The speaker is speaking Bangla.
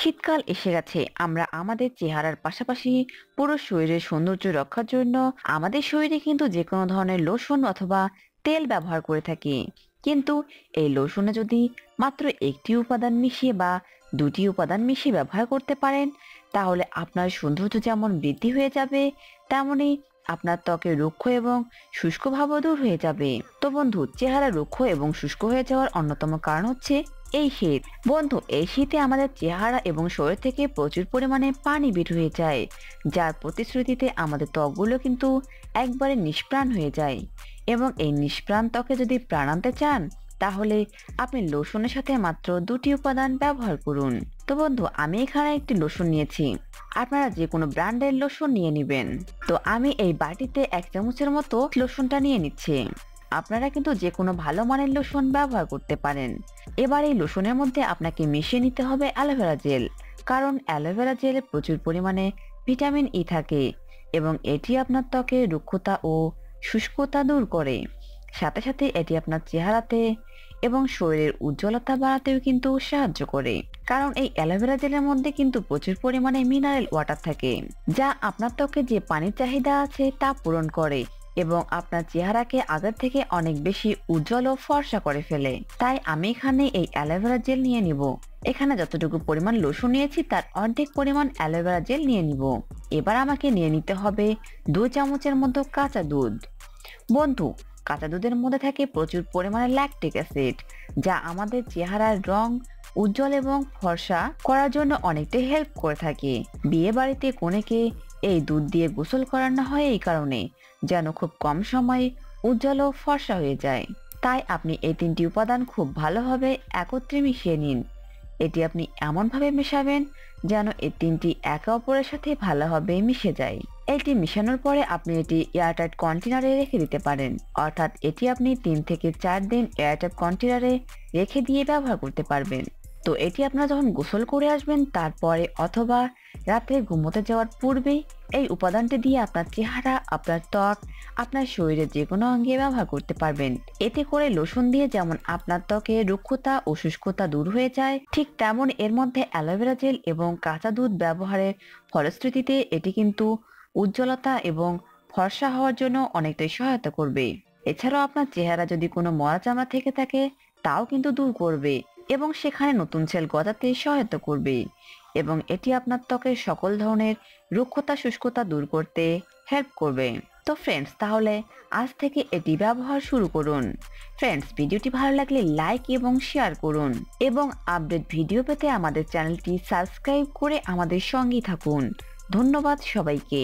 শীতকাল এসে গেছে। আমরা আমাদের চেহারার পাশাপাশি পুরো শরীরের সৌন্দর্য রক্ষার জন্য আমাদের শরীরে কিন্তু যে কোনো ধরনের লোশন অথবা তেল ব্যবহার করে থাকি। কিন্তু এই লোশনে যদি মাত্র একটি উপাদান মিশিয়ে বা দুটি উপাদান মিশিয়ে ব্যবহার করতে পারেন, তাহলে আপনার সৌন্দর্য যেমন বৃদ্ধি হয়ে যাবে, তেমনি আপনার ত্বকের রুক্ষ এবং শুষ্ক ভাবও দূর হয়ে যাবে। তো বন্ধু, চেহারা রুক্ষ এবং শুষ্ক হয়ে যাওয়ার অন্যতম কারণ হচ্ছে এই শীত। বন্ধু, এই শীতে আমাদের চেহারা এবং শরীর থেকে প্রচুর পরিমাণে পানি বের হয়ে যায়, যার প্রতিশ্রুতিতে আমাদের ত্বকগুলো কিন্তু একবারে নিষ্প্রাণ হয়ে যায়। এবং এই নিষ্প্রাণ ত্বকে যদি প্রাণ আনতে চান, তাহলে আপনি লোশনের সাথে মাত্র দুটি উপাদান ব্যবহার করুন। তো বন্ধু, আমি এখানে একটি লোশন নিয়েছি। আপনারা যে কোনো ব্র্যান্ডের লোশন নিয়ে নেবেন। তো আমি এই বাটিতে এক চামচের মতো লোশনটা নিয়ে নিচ্ছি। আপনারা কিন্তু যে কোনো ভালো মানের লোশন ব্যবহার করতে পারেন। এবার এই লোশনের মধ্যে আপনাকে মিশিয়ে নিতে হবে অ্যালোভেরা জেল। কারণ অ্যালোভেরা জেলে প্রচুর পরিমাণে ভিটামিন ই থাকে এবং এটি আপনার ত্বকে রুক্ষতা ও শুষ্কতা দূর করে। সাথে সাথে এটি আপনার চেহারাতে এবং শরীরের উজ্জ্বলতা বাড়াতেও কিন্তু সাহায্য করে। কারণ এই অ্যালোভেরা জেলের মধ্যে কিন্তু প্রচুর পরিমাণে মিনারেল ওয়াটার থাকে, যা আপনার ত্বকে যে পানির চাহিদা আছে তা পূরণ করে। এবং আপনার চেহারাকে আগের থেকে অনেক বেশি উজ্জ্বল ও ফর্সা করে ফেলে। তাই আমি এখানে এই অ্যালোভেরা জেল নিয়ে নিব। এখানে যতটুকু পরিমাণ লোশন নিয়েছি, তার অর্ধেক পরিমাণ অ্যালোভেরা জেল নিয়ে নিব। এবার আমাকে নিয়ে নিতে হবে দু চামচের মতো কাঁচা দুধ। বন্ধু, কাঁচা দুধের মধ্যে থাকে প্রচুর পরিমাণে ল্যাকটিক অ্যাসিড যা আমাদের চেহারার রং উজ্জ্বল এবং ফর্সা করার জন্য অনেকটাই হেল্প করে থাকে। বিয়ে বাড়িতে কনেকে এই দুধ দিয়ে গোসল করানো হয় এই কারণে, যেন খুব কম সময়ে উজ্জ্বল ও ফর্সা হয়ে যায়। তাই আপনি এই তিনটি উপাদান খুব ভালোভাবে একত্রে মিশিয়ে নিন। এটি আপনি এমনভাবে মেশাবেন, যেন এই তিনটি একে অপরের সাথে ভালোভাবে মিশে যায়। এটি মিশানোর পরে আপনি এটি এয়ারটাইট কন্টেনারে রেখে দিতে পারেন, অর্থাৎ এটি আপনি তিন থেকে চার দিন এয়ারটাইট কন্টেনারে রেখে দিয়ে ব্যবহার করতে পারবেন। তো এটি আপনারা যখন গোসল করে আসবেন, তারপরে অথবা রাতে ঘুমোতে যাওয়ার পূর্বে এই উপাদানটি দিয়ে আপনার চেহারা, আপনার ত্বক, আপনার শরীরের যে কোনো অঙ্গে ব্যবহার করতে পারবেন। এতে করে লোশন দিয়ে যেমন আপনার ত্বকে রুক্ষতা ও শুষ্কতা দূর হয়ে যায়, ঠিক তেমন এর মধ্যে অ্যালোভেরা জেল এবং কাঁচা দুধ ব্যবহারের ফলশ্রুতিতে এটি কিন্তু উজ্জ্বলতা এবং ফর্সা হওয়ার জন্য অনেকটাই সহায়তা করবে। এছাড়াও আপনার চেহারা যদি কোনো মরা চামড়া থেকে থাকে, তাও কিন্তু দূর করবে এবং সেখানে নতুন সেল গজাতে সহায়তা করবে। এবং এটি আপনার ত্বকের সকল ধরনের রুক্ষতা, শুষ্কতা দূর করতে হেল্প করবে। তো ফ্রেন্ডস তাহলে আজ থেকে এটি ব্যবহার শুরু করুন। ফ্রেন্ডস ভিডিওটি ভালো লাগলে লাইক এবং শেয়ার করুন এবং আপডেট ভিডিও পেতে আমাদের চ্যানেলটি সাবস্ক্রাইব করে আমাদের সঙ্গেই থাকুন। ধন্যবাদ সবাইকে।